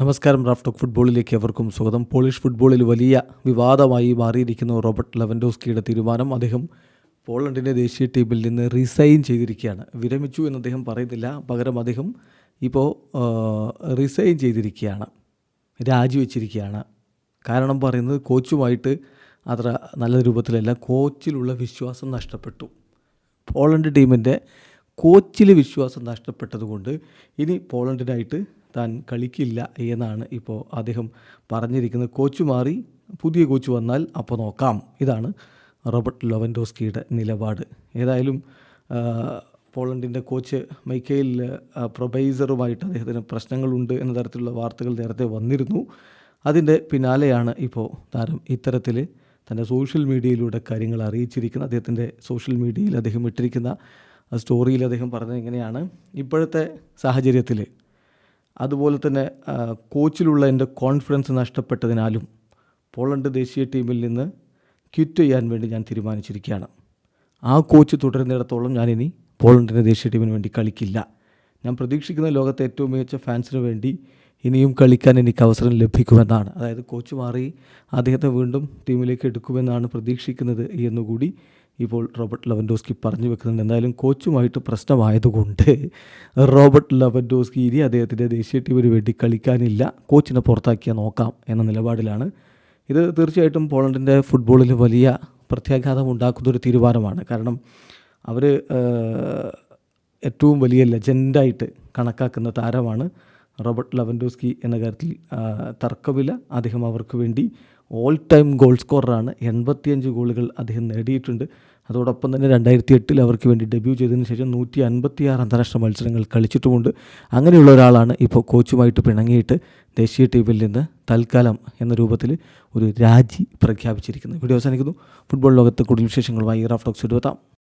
നമസ്കാരം Raf talk ഫുട്ബോളിലേക്ക് എവർക്കും സ്വാഗതം. പോളിഷ് ഫുട്ബോളിൽ വലിയ വിവാദമായി മാറിയിരിക്കുന്ന റോബർട്ട് ലെവൻഡോസ്കിയുടെ തീരുമാനം. അദ്ദേഹം പോളണ്ടിന്റെ ദേശീയ ടീമിൽ നിന്ന് റിസൈൻ ചെയ്തിരിക്കുകയാണ്. വിരമിച്ചു എന്ന് അദ്ദേഹം പറയുന്നില്ല. പകരം അദ്ദേഹം ഇപ്പോൾ റിസൈൻ ചെയ്തിരിക്കുകയാണ്. രാജിവെച്ചിരിക്കുകയാണ്. കാരണം പറയുന്നത് കോച്ചുമായിട്ട് അത്ര നല്ല രൂപത്തിലല്ല. കോച്ചിലുള്ള വിശ്വാസം നഷ്ടപ്പെട്ടു. പോളണ്ട് ടീമിന്റെ കോച്ചിൽ വിശ്വാസം നഷ്ടപ്പെട്ടതുകൊണ്ട് ഇനി പോളണ്ടിനായിട്ട് താൻ കളിക്കില്ല എന്നാണ് ഇപ്പോൾ അദ്ദേഹം പറഞ്ഞിരിക്കുന്നത്. കോച്ച് മാറി പുതിയ കോച്ച് വന്നാൽ അപ്പോൾ നോക്കാം. ഇതാണ് റോബർട്ട് ലോവൻഡോസ്കിയുടെ നിലപാട്. ഏതായാലും പോളണ്ടിന്റെ കോച്ച് മൈക്കയിൽ പ്രൊബൈസറുമായിട്ട് അദ്ദേഹത്തിന് പ്രശ്നങ്ങളുണ്ട് എന്ന തരത്തിലുള്ള വാർത്തകൾ നേരത്തെ വന്നിരുന്നു. അതിന്റെ പിന്നാലെയാണ് ഇപ്പോൾ താരം ഇത്തരത്തിൽ തന്റെ സോഷ്യൽ മീഡിയയിലൂടെ കാര്യങ്ങൾ അറിയിച്ചിരിക്കുന്നത്. അദ്ദേഹത്തിന്റെ സോഷ്യൽ മീഡിയയിൽ അദ്ദേഹം ഇട്ടിരിക്കുന്ന സ്റ്റോറിയിൽ അദ്ദേഹം പറഞ്ഞത് എങ്ങനെയാണ് ഇപ്പോഴത്തെ സാഹചര്യത്തിൽ അതുപോലെ തന്നെ കോച്ചിലുള്ള എന്റെ കോൺഫിഡൻസ് നഷ്ടപ്പെട്ടതിനാലും പോളണ്ട് ദേശീയ ടീമിൽ നിന്ന് ക്വിറ്റ് ചെയ്യാൻ വേണ്ടി ഞാൻ തീരുമാനിച്ചിരിക്കുകയാണ്. ആ കോച്ച് തുടരുന്നിടത്തോളം ഞാനിനി പോളണ്ടിന്റെ ദേശീയ ടീമിന് വേണ്ടി കളിക്കില്ല. ഞാൻ പ്രതീക്ഷിക്കുന്ന ലോകത്തെ ഏറ്റവും മികച്ച ഫാൻസിന് വേണ്ടി ഇനിയും കളിക്കാൻ എനിക്ക് അവസരം ലഭിക്കുമെന്നാണ്. അതായത് കോച്ച് മാറി അദ്ദേഹത്തെ വീണ്ടും ടീമിലേക്ക് എടുക്കുമെന്നാണ് പ്രതീക്ഷിക്കുന്നത് എന്നുകൂടി ഇപ്പോൾ റോബർട്ട് ലവൻഡോസ്കി പറഞ്ഞു വെക്കുന്നുണ്ട്. എന്തായാലും കോച്ചുമായിട്ട് പ്രശ്നമായതുകൊണ്ട് റോബർട്ട് ലവൻഡോസ്കി ഇനി അദ്ദേഹത്തിന്റെ ദേശീയ ടീമിന് വേണ്ടി കളിക്കാനില്ല. കോച്ചിനെ പുറത്താക്കിയാൽ നോക്കാം എന്ന നിലപാടിലാണ്. ഇത് തീർച്ചയായിട്ടും പോളണ്ടിന്റെ ഫുട്ബോളിൽ വലിയ പ്രത്യാഘാതം ഉണ്ടാക്കുന്നൊരു തീരുമാനമാണ്. കാരണം അവർ ഏറ്റവും വലിയ ലെജൻഡായിട്ട് കണക്കാക്കുന്ന താരമാണ്. റോബർട്ട് ലവൻഡോസ്കി എന്ന കാര്യത്തിൽ തർക്കമില്ല അദ്ദേഹം അവർക്ക് വേണ്ടി ഓൾ ടൈം ഗോൾ സ്കോററാണ് എൺപത്തിയഞ്ച് ഗോളുകൾ അദ്ദേഹം നേടിയിട്ടുണ്ട്. അതോടൊപ്പം തന്നെ രണ്ടായിരത്തി എട്ടിൽ അവർക്ക് വേണ്ടി ഡെബ്യൂ ചെയ്തതിന് ശേഷം നൂറ്റി അൻപത്തിയാറ് അന്താരാഷ്ട്ര മത്സരങ്ങൾ കളിച്ചിട്ടുമുണ്ട്. അങ്ങനെയുള്ള ഒരാളാണ് ഇപ്പോൾ കോച്ചുമായിട്ട് പിണങ്ങിയിട്ട് ദേശീയ ടീമിൽ നിന്ന് തൽക്കാലം എന്ന രൂപത്തിൽ ഒരു രാജി പ്രഖ്യാപിച്ചിരിക്കുന്നത്. വീഡിയോ അവസാനിക്കുന്നു. ഫുട്ബോൾ ലോകത്ത് കൂടുതൽ വിശേഷങ്ങളുമായി റാഫ് ടോക്സ് എടുത്താം